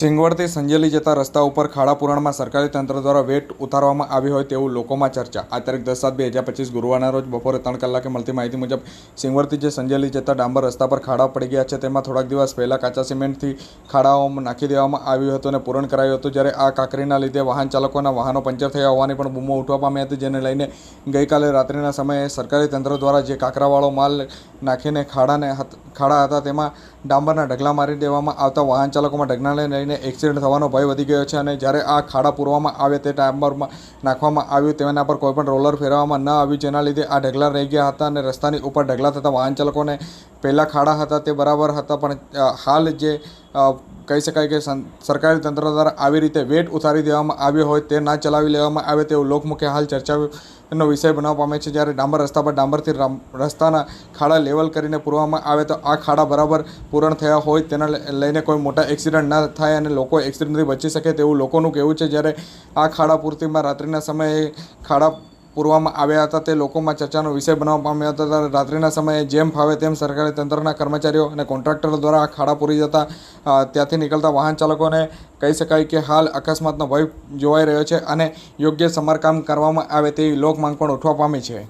સિંગવડથી સંજેલી જતા રસ્તા ઉપર ખાડા પુરાણમાં સરકારી તંત્ર દ્વારા વેટ ઉતારવામાં આવી હોય તેવું લોકોમાં ચર્ચા. આ તારીખ દસ સાત બે હજાર પચીસ ગુરુવારના રોજ બપોરે ત્રણ કલાકે મળતી માહિતી મુજબ સિંગવડથી જે સંજેલી જતા ડાંબર રસ્તા પર ખાડા પડી ગયા છે, તેમાં થોડાક દિવસ પહેલાં કાચા સિમેન્ટથી ખાડાઓમાં નાખી દેવામાં આવ્યું હતું અને પૂરણ કરાયું હતું. જ્યારે આ કાંકરીના લીધે વાહન ચાલકોના વાહનો પંચર થયા હોવાની પણ બૂમો ઉઠવા પામી હતી, જેને લઈને ગઈકાલે રાત્રિના સમયે સરકારી તંત્ર દ્વારા જે કાંકરાવાળો માલ નાખીને ખાડાને ખાડા હતા તેમાં ડાંબરના ઢગલા મારી દેવામાં આવતા વાહન ચાલકોમાં ઢગલાને લઈને એક્સિડન્ટ થવાનો ભય વધી ગયો છે અને જ્યારે આ ખાડા પૂરવામાં આવે તે ડાંબરમાં નાખવામાં આવ્યું તેના પર કોઈપણ રોલર ફેરવવામાં ન આવ્યું, જેના લીધે આ ઢગલા રહી ગયા હતા અને રસ્તાની ઉપર ઢગલા થતા વાહન ચાલકોને પહેલાં ખાડા હતા તે બરાબર હતા, પણ હાલ જે કહી શકાય કે સરકારી તંત્ર દ્વારા આવી રીતે વેટ ઉતારી દેવામાં આવ્યો હોય તે ના ચલાવી લેવામાં આવે તેવું લોકમુખે હાલ ચર્ચાનો વિષય બનાવવા પામે છે. જ્યારે ડાંબર રસ્તા પર ડાંબરથી રસ્તાના ખાડા લેવલ કરીને પૂરવામાં આવે તો આ ખાડા બરાબર પૂરણ થયા હોય તેના લઈને કોઈ મોટા એક્સિડન્ટ ના થાય અને લોકો એક્સિડન્ટથી બચી શકે તેવું લોકોનું કહેવું છે. જ્યારે આ ખાડા પૂર્તિમાં રાત્રિના સમયે ખાડા પૂરવામાં આવ્યા હતા તે લોકોમાં ચર્ચાનો વિષય બનાવવા પામ્યા હતા. ત્યારે રાત્રિના સમયે જેમ ફાવે તેમ સરકારી તંત્રના કર્મચારીઓ અને કોન્ટ્રાક્ટરો દ્વારા ખાડા પૂરી જતા ત્યાંથી નીકળતા વાહન ચાલકોને કહી શકાય કે હાલ અકસ્માતનો ભય જોવાઈ રહ્યો છે અને યોગ્ય સમારકામ કરવામાં આવે તેવી લોક માંગ પણ ઉઠવા પામી છે.